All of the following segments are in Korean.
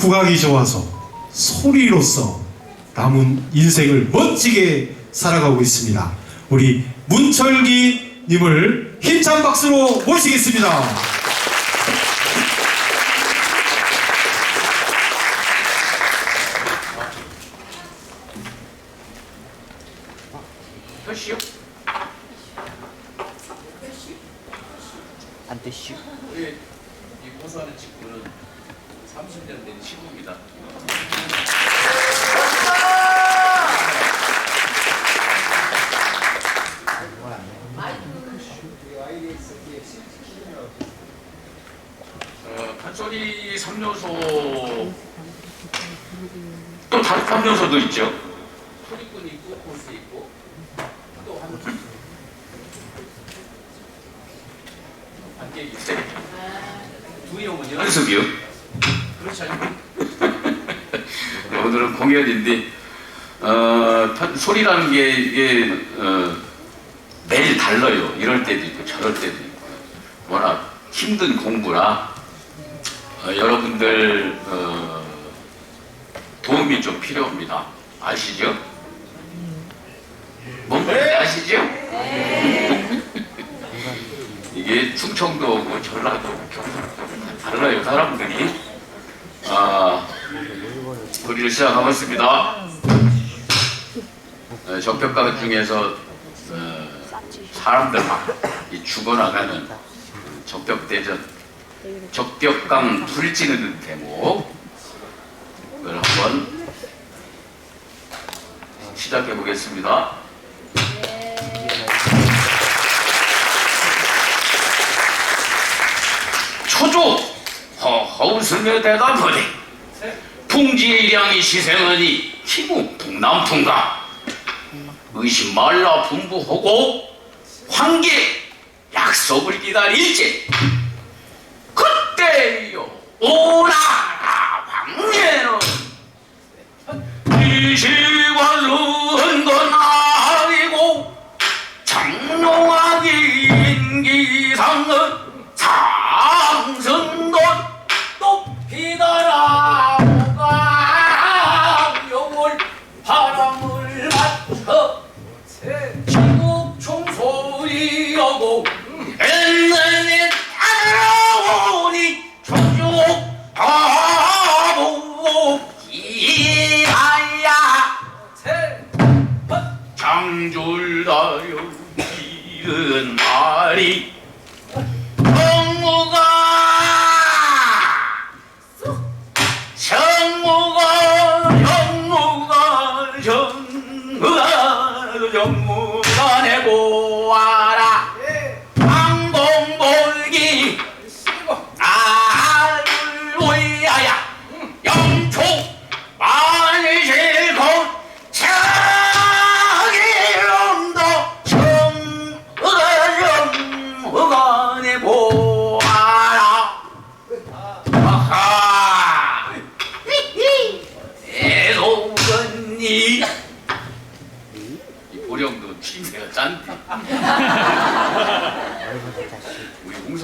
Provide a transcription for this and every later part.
국악이 좋아서 소리로서 남은 인생을 멋지게 살아가고 있습니다. 우리 문철기 님을 힘찬 박수로 모시겠습니다. 안 되시오. 우리 이 고사하는 친구는 30년 된 친구입니다. 어, 판소리 3요소 또 다른 3요소도 있죠. 소리꾼 있고 볼수 있고 또 한 관객이 있어요. 두 형은 연습이요. 그렇지 않나요? 오늘은 공연인데 어, 판- 소리라는 게 이게 어, 매일 달라요. 이럴 때도 있고 저럴 때도 있고 워낙 힘든 공부라 어, 여러분들 어, 도움이 좀 필요합니다. 아시죠? 뭔가 아시죠? 이게 충청도고 전라도 경상도 다 달라요 사람들이 아 소리를 시작하겠습니다 어, 적벽가 중에서 어, 사람들 막이 죽어나가는 적벽대전 적벽강 불지는 대목을 한번 시작해 보겠습니다. 웃으며 대답하되 풍지의 일양이 시생하니 키무 북남풍가. 의심 말라 분부하고 황계 약속을 기다릴지. 그때요 오나라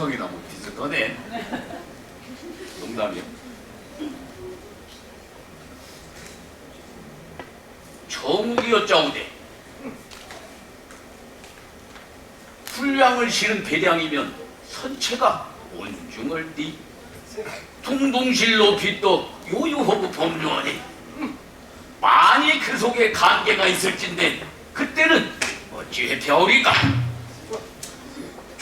홍성이나 뭐 비슷하네 농담이요. 정욱이었자우대. 풀량을 실은 배량이면 선체가 온중을 띠. 둥둥실로 빛도 요요하고 범요하니. 만일 그 속에 관계가 있을진데 그때는 어찌해 배우리까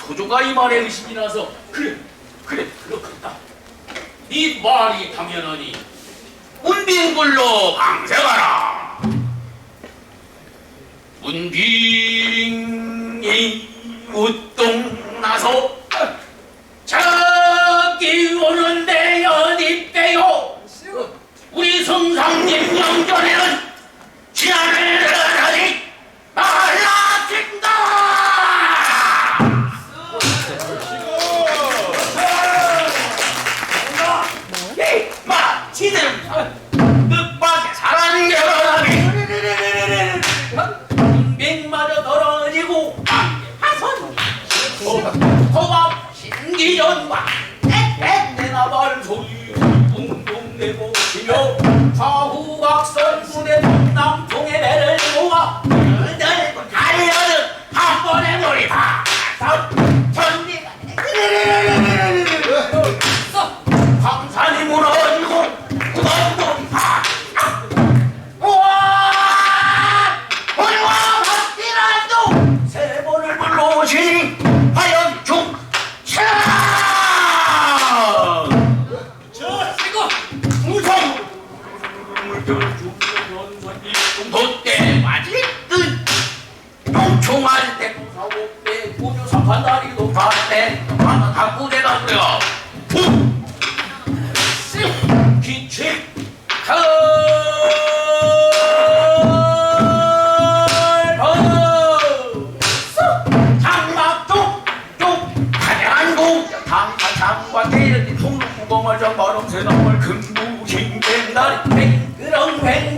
조조가 이 말에 의심이 나서 그래 그래 그렇겠다. 네 말이 당연하니 운빙불로 강세가라. 운빙이 우똥 나서 저기 오는데 어디 빼요? 우리 성상님 영전에는 지하를 하니 말 롯데 맞이든 농총할 때 사옥대 구주사파 다리도 봤대 하나 기칙 장막쪽 쪽 가장공. 장사 장과 대일이 통로구공을 저 머름새 넘을 금부 힘된다리 뱅그렁 뱅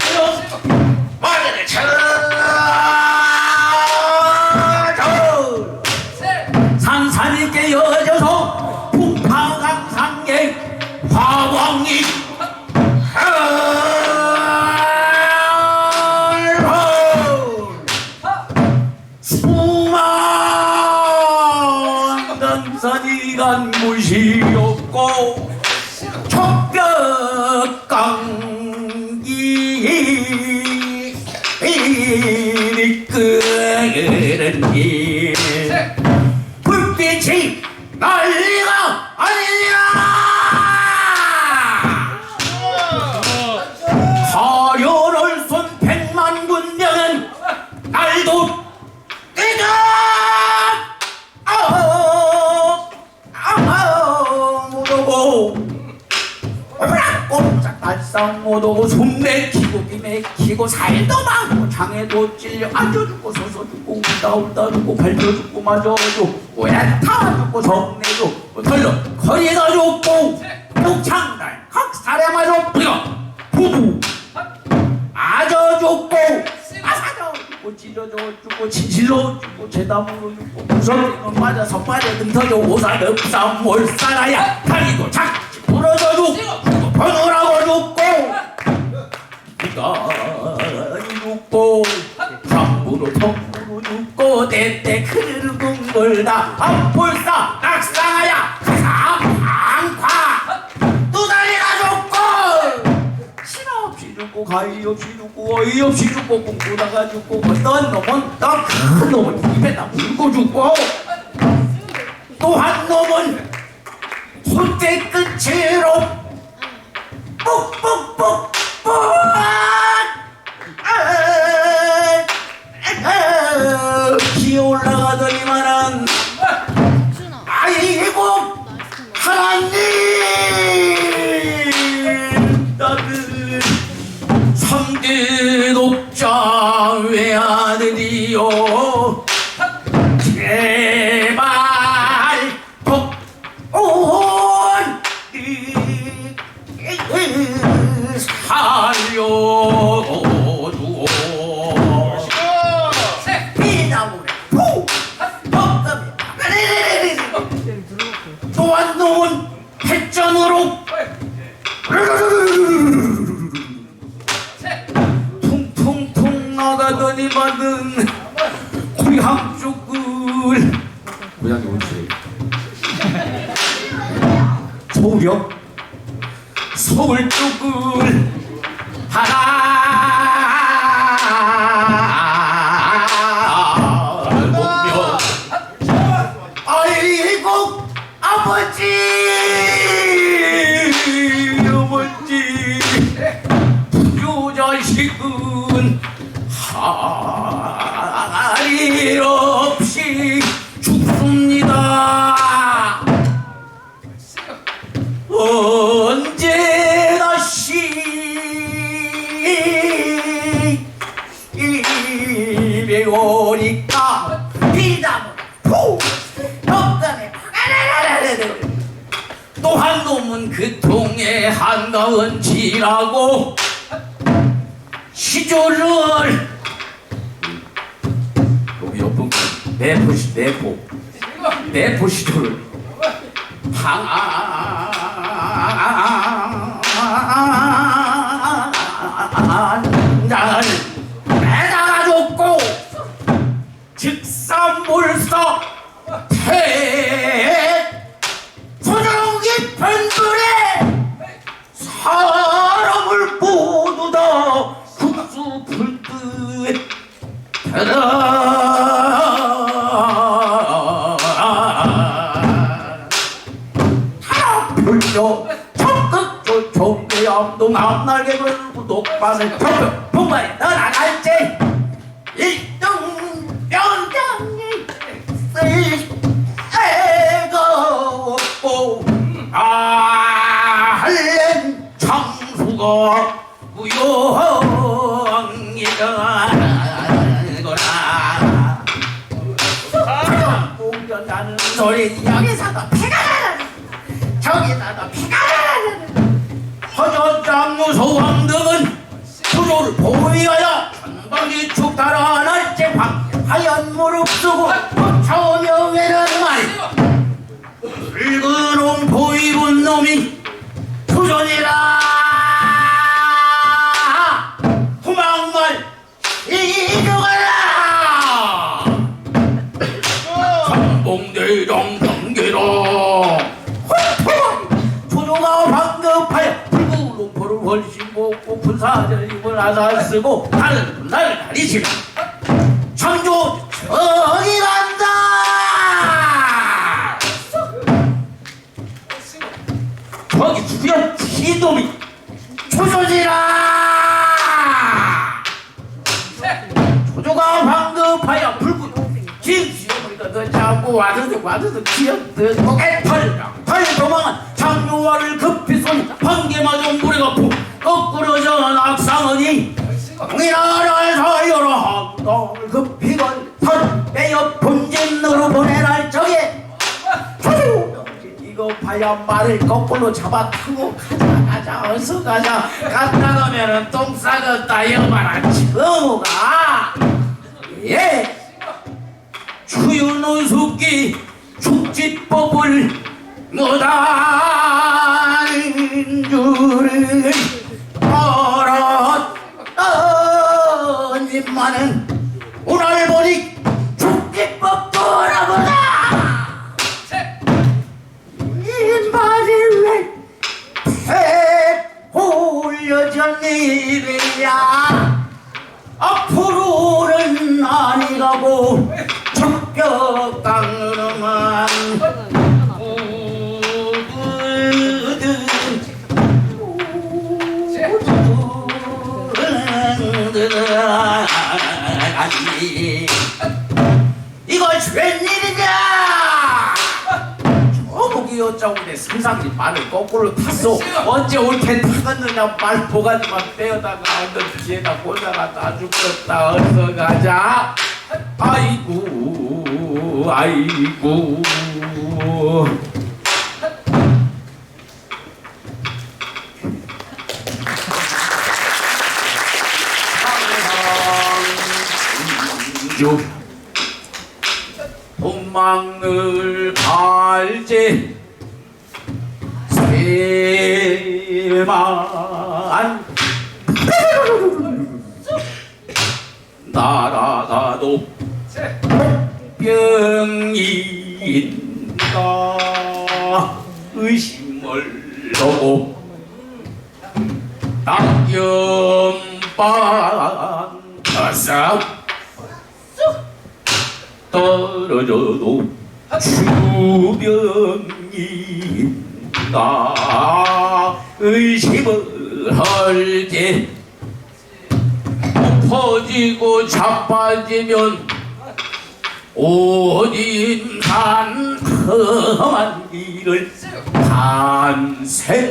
촉벽강기 이끄는 길 불빛이 난리가 아니냐 가열을 손 백만 군병은 날도 뛰자 아우 아우 못오고 꼼짝 달싹 못오고 숨 막히고 기 막히고 살도 많고 장에도 찔려 앉아 죽고 서서 죽고 울다 울다 죽고 발려 죽고 맞아 죽고 야타 죽고 성내 죽고 털려 거리가 죽고 목창달 각살에 맞아 뿌려 부부 아저 죽고 아사저 죽고 찢어져 죽고 진실로 죽고 재담으로 죽고 무섭게는 맞아서 빠져 등터져 오사득사 몰살아야 다리도 작지 부러져 죽고 번호라고 죽고 네가 죽고 함부로 덤부로 죽고 때때 크르르 궁궐다 암불사 낙상하야 사방파 두 다리가 죽고 신없이 죽고 가위 없이 죽고 어이 없이 죽고 꿈꾸다가 죽고 어떤 놈은 또큰 놈은 입에다 물고 죽고 또 한 놈은 손대 끝으로 기어 올라가더니만은 아이고 하나님 나는 삼대 독자 외아들이요 나가더니 받은 고향 쪽을 고향이 어디세요? 서울이요? 서울 쪽을 하나. 보며 아이고 아버지! 아버지! 요 자식은 할일 없이 죽습니다. 언제 다시 입에 오니까 비담을 푹 덕담에 또한 놈은 그 통에 한가운 지라고 시조를 내보시 내보 내보시도를 방아 걸고 녹반을 펴펴 분발에 떠나갈지. 일등 명장이 쓸애가 없고 아할렘 장수가 무용이더거나 공연하는 소리 여기서도 피가 나는 저기서도 피가 나는 허전장 무소왕 등은 구조를 보위하여 전방이 축 달아 날째 하얀 무릎 쓰고 처명이라는 말 붉은 옷 보입은 놈이 투전이라 먹고 군사절 입을 아사 쓰고 다른 날 가리시며 창조 저기 간다! 저기 누구야 이놈이 조조지라! 조조가 방급하여 붉은 김수영을 더 잡고 와드득 와드득 기어듯 고개 털 도망한 장묘화를 급히 쏜 반개마저 무리가 동일하를 사여로 한동을 급히 건털 빼어 본진으로 적에 조조 이거 봐야 말을 거꾸로 잡아 타고 가자 가자 어서 가자. 갔다 가면은 똥 싸겠다. 여봐라 지금가. 예. 추윤호 숙기 축지법을 못하는 줄을 엄마는 오늘 보니 죽기 뻔뻔하 보다 이 말이 왜 올려졌니 이야. 앞으로는 아니가고 적격당으로만 아니, 이거 웬일이냐? 저보기 어쩌고 내 세상이 말을 거꾸로 탔어 언제 올텐 타겠느냐 말 보가지만 빼어다가 어떤 뒤에다 꽂아가 다 죽겠다. 어서 가자. 아이고 아이고. 요 도망을 갈지. 세만. 나라가도 병인가. 의심을 하고 낙염반 가사 떨어져도 주변이 나 의심을 할 때 퍼지고 자빠지면 어딘산 험한 길을 반생반사.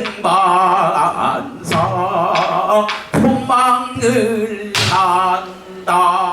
도망을 한다